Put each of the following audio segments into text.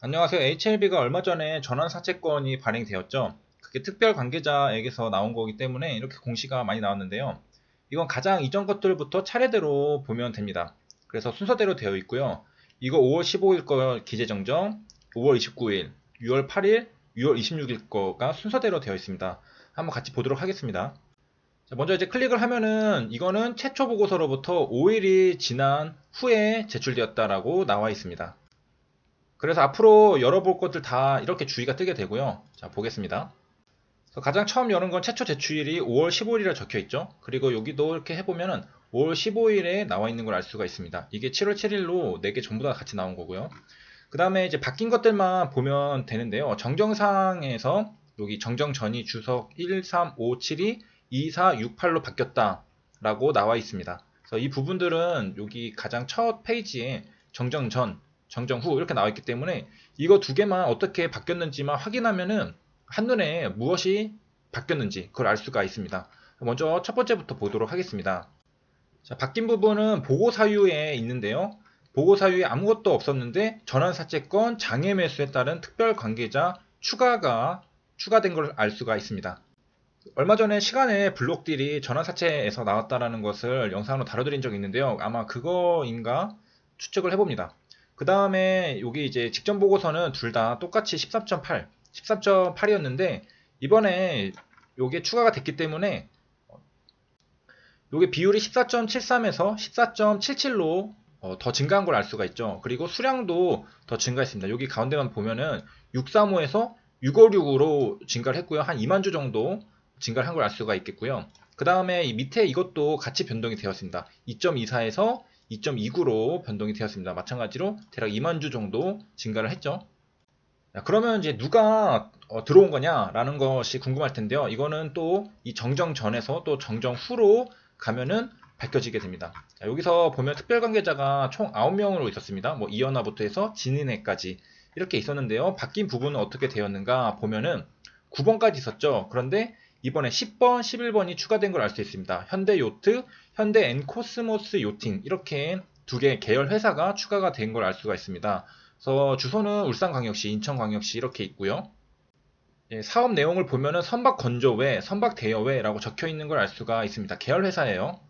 안녕하세요. HLB가 얼마 전에 전환 사채권이 발행되었죠. 그게 특별 관계자에게서 나온 거기 때문에 이렇게 공시가 많이 나왔는데요. 이건 가장 이전 것들부터 차례대로 보면 됩니다. 그래서 순서대로 되어 있고요. 이거 5월 15일 거 기재 정정, 5월 29일, 6월 8일, 6월 26일 거가 순서대로 되어 있습니다. 한번 같이 보도록 하겠습니다. 자, 먼저 이제 클릭을 하면은 이거는 최초 보고서로부터 5일이 지난 후에 제출되었다라고 나와 있습니다. 그래서 앞으로 열어볼 것들 다 이렇게 주의가 뜨게 되고요. 자, 보겠습니다. 가장 처음 여는 건 최초 제출일이 5월 15일이라 적혀 있죠. 그리고 여기도 이렇게 해보면은 5월 15일에 나와 있는 걸 알 수가 있습니다. 이게 7월 7일로 4개 전부 다 같이 나온 거고요. 그 다음에 이제 바뀐 것들만 보면 되는데요. 정정상에서 여기 정정 전이 주석 13572 2468로 바뀌었다라고 나와 있습니다. 그래서 이 부분들은 여기 가장 첫 페이지에 정정 전, 정정 후 이렇게 나와 있기 때문에 이거 두 개만 어떻게 바뀌었는지만 확인하면은 한눈에 무엇이 바뀌었는지 그걸 알 수가 있습니다. 먼저 첫 번째부터 보도록 하겠습니다. 자, 바뀐 부분은 보고 사유에 있는데요. 보고 사유에 아무것도 없었는데 전환 사채권 장애 매수에 따른 특별 관계자 추가가 추가된 걸 알 수가 있습니다. 얼마 전에 시간에 블록딜이 전환 사채에서 나왔다라는 것을 영상으로 다뤄드린 적이 있는데요. 아마 그거인가 추측을 해봅니다. 그 다음에 여기 이제 직전 보고서는 둘 다 똑같이 13.8, 13.8이었는데 이번에 요게 추가가 됐기 때문에 요게 비율이 14.73에서 14.77로 어, 더 증가한 걸 알 수가 있죠. 그리고 수량도 더 증가했습니다. 여기 가운데만 보면은 635에서 656으로 증가를 했고요. 한 2만 주 정도 증가를 한 걸 알 수가 있겠고요. 그 다음에 이 밑에 이것도 같이 변동이 되었습니다. 2.24에서 2.29로 변동이 되었습니다. 마찬가지로 대략 2만 주 정도 증가를 했죠. 자, 그러면 이제 누가 어, 들어온 거냐라는 것이 궁금할 텐데요. 이거는 또 이 정정 전에서 또 정정 후로 가면은 밝혀지게 됩니다. 자, 여기서 보면 특별 관계자가 총 9명으로 있었습니다. 뭐 이연화부터 해서 진인회까지 이렇게 있었는데요. 바뀐 부분은 어떻게 되었는가 보면은 9번까지 있었죠. 그런데 이번에 10번, 11번이 추가된 걸 알 수 있습니다. 현대 요트, 현대 엔코스모스 요팅 이렇게 두 개 계열 회사가 추가가 된 걸 알 수가 있습니다. 그래서 주소는 울산광역시, 인천광역시 이렇게 있고요. 예, 사업 내용을 보면은 선박 건조회, 선박 대여회라고 적혀 있는 걸 알 수가 있습니다. 계열 회사예요.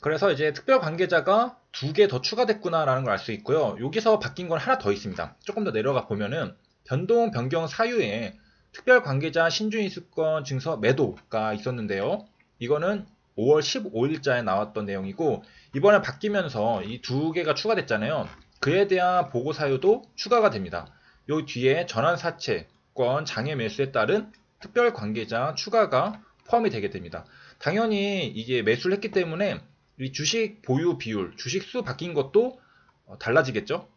그래서 이제 특별 관계자가 두 개 더 추가됐구나라는 걸 알 수 있고요. 여기서 바뀐 건 하나 더 있습니다. 조금 더 내려가 보면은 변동 변경 사유에 특별 관계자 신주인수권 증서 매도가 있었는데요. 이거는 5월 15일자에 나왔던 내용이고 이번에 바뀌면서 이 두 개가 추가됐잖아요. 그에 대한 보고 사유도 추가가 됩니다. 요 뒤에 전환 사채권 장애 매수에 따른 특별 관계자 추가가 포함이 되게 됩니다. 당연히 이게 매수를 했기 때문에 이 주식 보유 비율, 주식 수 바뀐 것도 어, 달라지겠죠?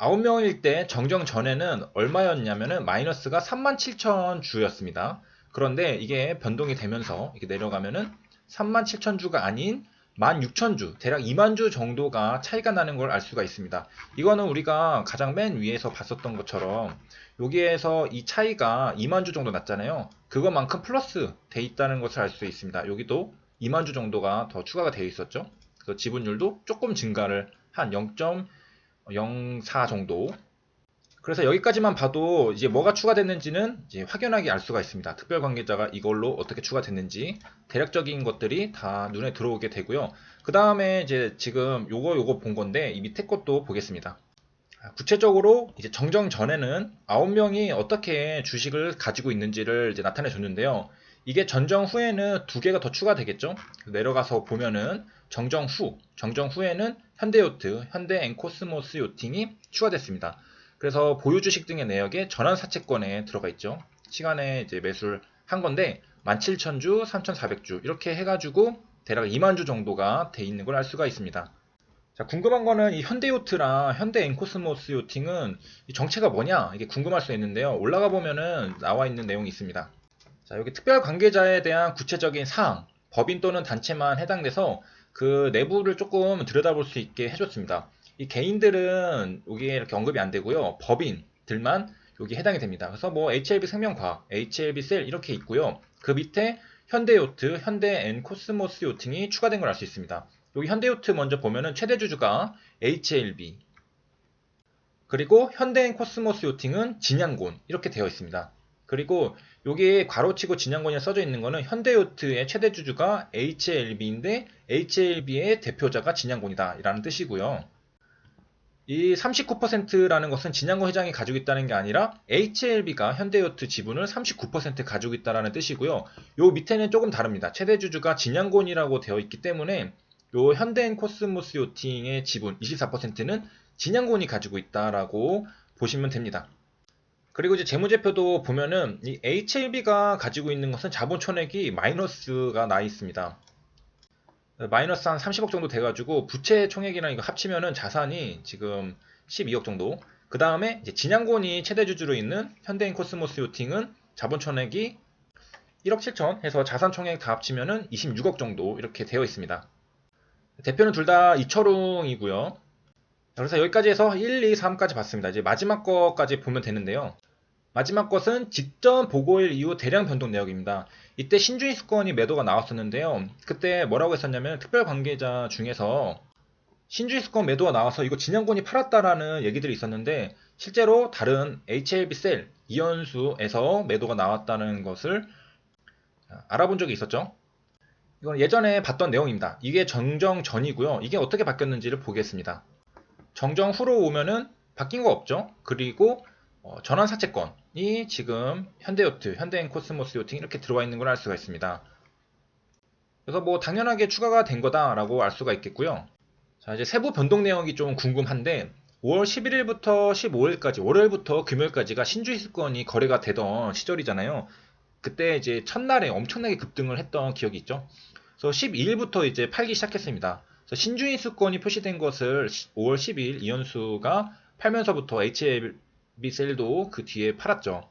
9명일 때 정정 전에는 얼마였냐면은 마이너스가 37,000주였습니다. 그런데 이게 변동이 되면서 이렇게 내려가면은 37,000주가 아닌 16,000주, 대략 2만 주 정도가 차이가 나는 걸 알 수가 있습니다. 이거는 우리가 가장 맨 위에서 봤었던 것처럼 여기에서 이 차이가 2만 주 정도 났잖아요. 그것만큼 플러스 돼 있다는 것을 알 수 있습니다. 여기도 2만 주 정도가 더 추가가 되어 있었죠. 그래서 지분율도 조금 증가를 한 0.04 정도. 그래서 여기까지만 봐도 이제 뭐가 추가됐는지는 이제 확연하게 알 수가 있습니다. 특별 관계자가 이걸로 어떻게 추가됐는지 대략적인 것들이 다 눈에 들어오게 되고요. 그 다음에 이제 지금 요거 요거 본 건데 이 밑에 것도 보겠습니다. 구체적으로 이제 정정 전에는 9명이 어떻게 주식을 가지고 있는지를 이제 나타내 줬는데요. 이게 전정 후에는 두 개가 더 추가되겠죠. 내려가서 보면은 정정 후, 정정 후에는 현대요트, 현대 엔코스모스 요팅이 추가됐습니다. 그래서 보유 주식 등의 내역에 전환 사채권에 들어가 있죠. 시간에 이제 매수를 한 건데 17,000주, 3,400주 이렇게 해가지고 대략 2만 주 정도가 돼 있는 걸 알 수가 있습니다. 자, 궁금한 거는 이 현대요트랑 현대 엔코스모스 요팅은 이 정체가 뭐냐 이게 궁금할 수 있는데요. 올라가 보면은 나와 있는 내용이 있습니다. 자, 여기 특별 관계자에 대한 구체적인 사항, 법인 또는 단체만 해당돼서 그 내부를 조금 들여다볼 수 있게 해줬습니다. 이 개인들은 여기에 이렇게 언급이 안 되고요. 법인들만 여기 해당이 됩니다. 그래서 뭐 HLB 생명과학, HLB 셀 이렇게 있고요. 그 밑에 현대요트, 현대 엔코스모스 요팅이 추가된 걸 알 수 있습니다. 여기 현대요트 먼저 보면은 최대 주주가 HLB. 그리고 현대인 코스모스 요팅은 진양곤 이렇게 되어 있습니다. 그리고 여기 괄호치고 진양곤이 써져 있는 거는 현대요트의 최대 주주가 HLB인데 HLB의 대표자가 진양곤이다 라는 뜻이고요. 이 39%라는 것은 진양곤 회장이 가지고 있다는 게 아니라 HLB가 현대요트 지분을 39% 가지고 있다는 뜻이고요. 요 밑에는 조금 다릅니다. 최대 주주가 진양곤이라고 되어 있기 때문에 요 현대인 코스모스 요팅의 지분 24%는 진양곤이 가지고 있다라고 보시면 됩니다. 그리고 이제 재무제표도 보면은 이 HLB가 가지고 있는 것은 자본 총액이 마이너스가 나 있습니다. 마이너스 한 30억 정도 돼가지고 부채 총액이랑 이거 합치면은 자산이 지금 12억 정도. 그 다음에 이제 진양곤이 최대 주주로 있는 현대인 코스모스 요팅은 자본 총액이 1억 7천 해서 자산 총액 다 합치면은 26억 정도 이렇게 되어 있습니다. 대표는 둘 다 이철웅이고요. 그래서 여기까지 해서 1, 2, 3까지 봤습니다. 이제 마지막 거까지 보면 되는데요. 마지막 것은 직전 보고일 이후 대량 변동 내역입니다. 이때 신주인 수건이 매도가 나왔었는데요. 그때 뭐라고 했었냐면 특별 관계자 중에서 신주인 수건 매도가 나와서 이거 진양곤이 팔았다라는 얘기들이 있었는데 실제로 다른 HLB 셀 이연수에서 매도가 나왔다는 것을 알아본 적이 있었죠. 이건 예전에 봤던 내용입니다. 이게 정정 전이고요. 이게 어떻게 바뀌었는지를 보겠습니다. 정정 후로 오면은 바뀐 거 없죠. 그리고 어, 전환 사채권이 지금 현대요트, 현대인 코스모스 요팅 이렇게 들어와 있는 걸 알 수가 있습니다. 그래서 뭐 당연하게 추가가 된 거다라고 알 수가 있겠고요. 자 이제 세부 변동 내역이 좀 궁금한데 5월 11일부터 15일까지 월요일부터 금요일까지가 신주식권이 거래가 되던 시절이잖아요. 그때 이제 첫날에 엄청나게 급등을 했던 기억이 있죠. 그래서 12일부터 이제 팔기 시작했습니다. 그래서 신주인 수권이 표시된 것을 5월 10일 이현수가 팔면서부터 HLB 셀도 그 뒤에 팔았죠.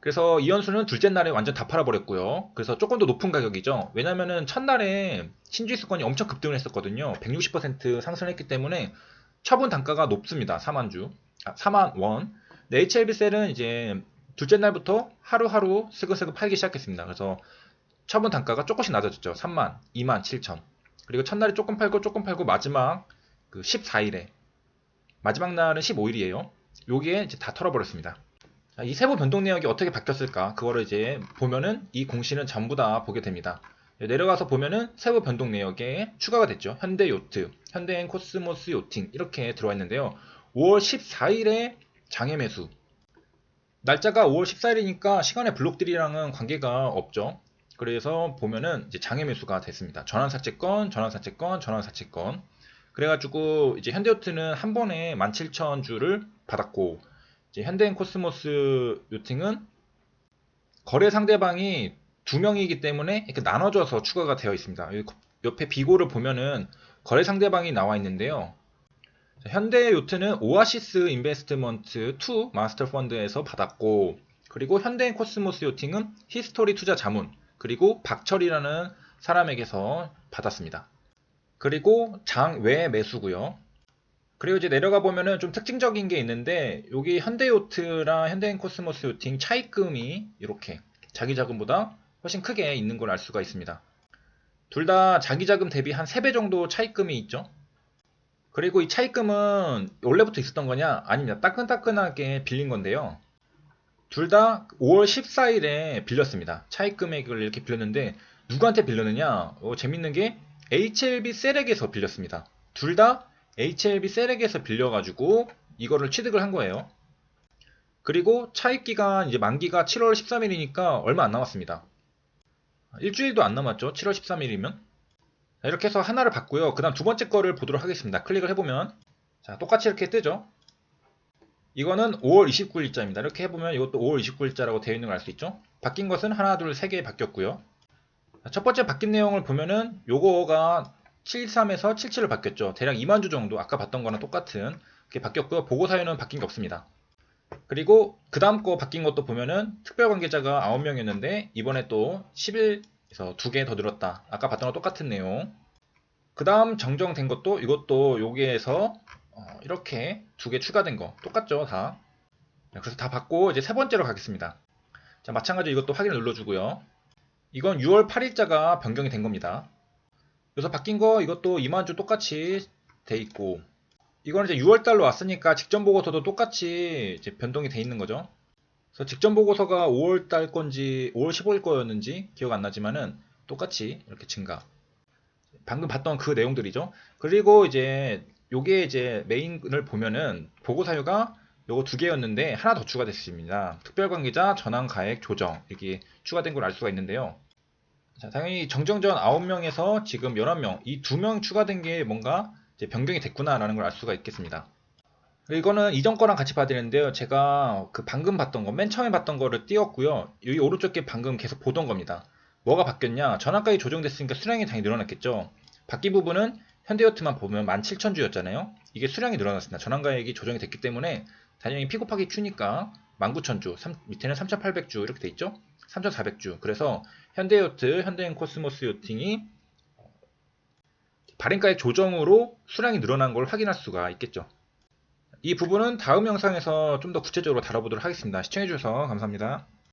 그래서 이현수는 둘째 날에 완전 다 팔아버렸고요. 그래서 조금 더 높은 가격이죠. 왜냐면은 첫날에 신주인 수권이 엄청 급등을 했었거든요. 160% 상승했기 때문에 처분 단가가 높습니다. 4만 주, 아, 4만 원. 네, HLB 셀은 이제 둘째 날부터 하루하루 스그스그 팔기 시작했습니다. 그래서 처분 단가가 조금씩 낮아졌죠. 3만, 2만 7천. 그리고 첫날에 조금 팔고 조금 팔고 마지막 그 14일에 마지막 날은 15일이에요. 여기에 이제 다 털어버렸습니다. 이 세부 변동 내역이 어떻게 바뀌었을까? 그거를 이제 보면은 이 공시는 전부 다 보게 됩니다. 내려가서 보면은 세부 변동 내역에 추가가 됐죠. 현대 요트, 현대인 코스모스 요팅 이렇게 들어와 있는데요. 5월 14일에 장애 매수. 날짜가 5월 14일이니까 시간의 블록들이랑은 관계가 없죠. 그래서 보면은 이제 장애 매수가 됐습니다. 전환 사채권, 전환 사채권, 전환 사채권. 그래가지고 이제 현대요트는 한 번에 17,000주를 받았고 이제 현대인 코스모스 요팅은 거래 상대방이 두 명이기 때문에 이렇게 나눠져서 추가가 되어 있습니다. 옆에 비고를 보면은 거래 상대방이 나와 있는데요. 현대 요트는 오아시스 인베스트먼트 2 마스터 펀드에서 받았고 그리고 현대인 코스모스 요팅은 히스토리 투자 자문 그리고 박철이라는 사람에게서 받았습니다. 그리고 장외 매수고요. 그리고 이제 내려가 보면은 좀 특징적인 게 있는데 여기 현대요트랑 현대인 코스모스 요팅 차입금이 이렇게 자기 자금보다 훨씬 크게 있는 걸 알 수가 있습니다. 둘 다 자기 자금 대비 한 3배 정도 차입금이 있죠. 그리고 이 차입금은 원래부터 있었던 거냐? 아닙니다. 따끈따끈하게 빌린 건데요. 둘 다 5월 14일에 빌렸습니다. 차입 금액을 이렇게 빌렸는데 누구한테 빌렸느냐? 어, 재밌는 게 HLB 셀렉에서 빌렸습니다. 둘 다 HLB 셀렉에서 빌려가지고 이거를 취득을 한 거예요. 그리고 차입 기간 이제 만기가 7월 13일이니까 얼마 안 남았습니다. 일주일도 안 남았죠. 7월 13일이면. 이렇게 해서 하나를 봤고요. 그 다음 두 번째 거를 보도록 하겠습니다. 클릭을 해보면 자 똑같이 이렇게 뜨죠. 이거는 5월 29일자입니다. 이렇게 해보면 이것도 5월 29일자라고 되어 있는 걸 알 수 있죠. 바뀐 것은 하나, 둘, 세 개 바뀌었고요. 첫 번째 바뀐 내용을 보면은 요거가 73에서 77로 바뀌었죠. 대략 2만 주 정도 아까 봤던 거랑 똑같은 게 바뀌었고요. 보고 사유는 바뀐 게 없습니다. 그리고 그 다음 거 바뀐 것도 보면은 특별 관계자가 9명이었는데 이번에 또 10일에서 2개 더 늘었다. 아까 봤던 거 똑같은 내용. 그 다음 정정된 것도 이것도 여기에서 어, 이렇게 두개 추가된 거 똑같죠 다 그래서 다 받고 이제 세 번째로 가겠습니다 자 마찬가지로 이것도 확인을 눌러주고요 이건 6월 8일자가 변경이 된 겁니다 그래서 바뀐 거 이것도 2만주 똑같이 돼 있고 이거는 이제 6월달로 왔으니까 직전 보고서도 똑같이 이제 변동이 돼 있는 거죠. 그래서 직전 보고서가 5월달 건지 5월 15일 거였는지 기억 안 나지만은 똑같이 이렇게 증가. 방금 봤던 그 내용들이죠. 그리고 이제 요게 이제 메인을 보면은 보고 사유가 요거 두 개였는데 하나 더 추가됐습니다. 특별관계자 전환 가액 조정 이게 추가된 걸 알 수가 있는데요. 자, 당연히 정정전 9명에서 지금 11명, 이두명 추가된 게 뭔가 변경이 됐구나라는 걸 알 수가 있겠습니다. 이거는 이전 거랑 같이 봐야 되는데요. 제가 그 방금 봤던 거, 맨 처음에 봤던 거를 띄웠고요. 여기 오른쪽에 방금 계속 보던 겁니다. 뭐가 바뀌었냐? 전환가액이 조정됐으니까 수량이 당연히 늘어났겠죠. 바뀐 부분은 현대요트만 보면 17,000주였잖아요. 이게 수량이 늘어났습니다. 전환가액이 조정이 됐기 때문에 당연히 피 곱하기 Q니까 19,000주, 밑에는 3,800주 이렇게 돼 있죠. 3,400주. 그래서 현대요트, 현대인 코스모스 요팅이 발행가액 조정으로 수량이 늘어난 걸 확인할 수가 있겠죠. 이 부분은 다음 영상에서 좀 더 구체적으로 다뤄보도록 하겠습니다. 시청해주셔서 감사합니다.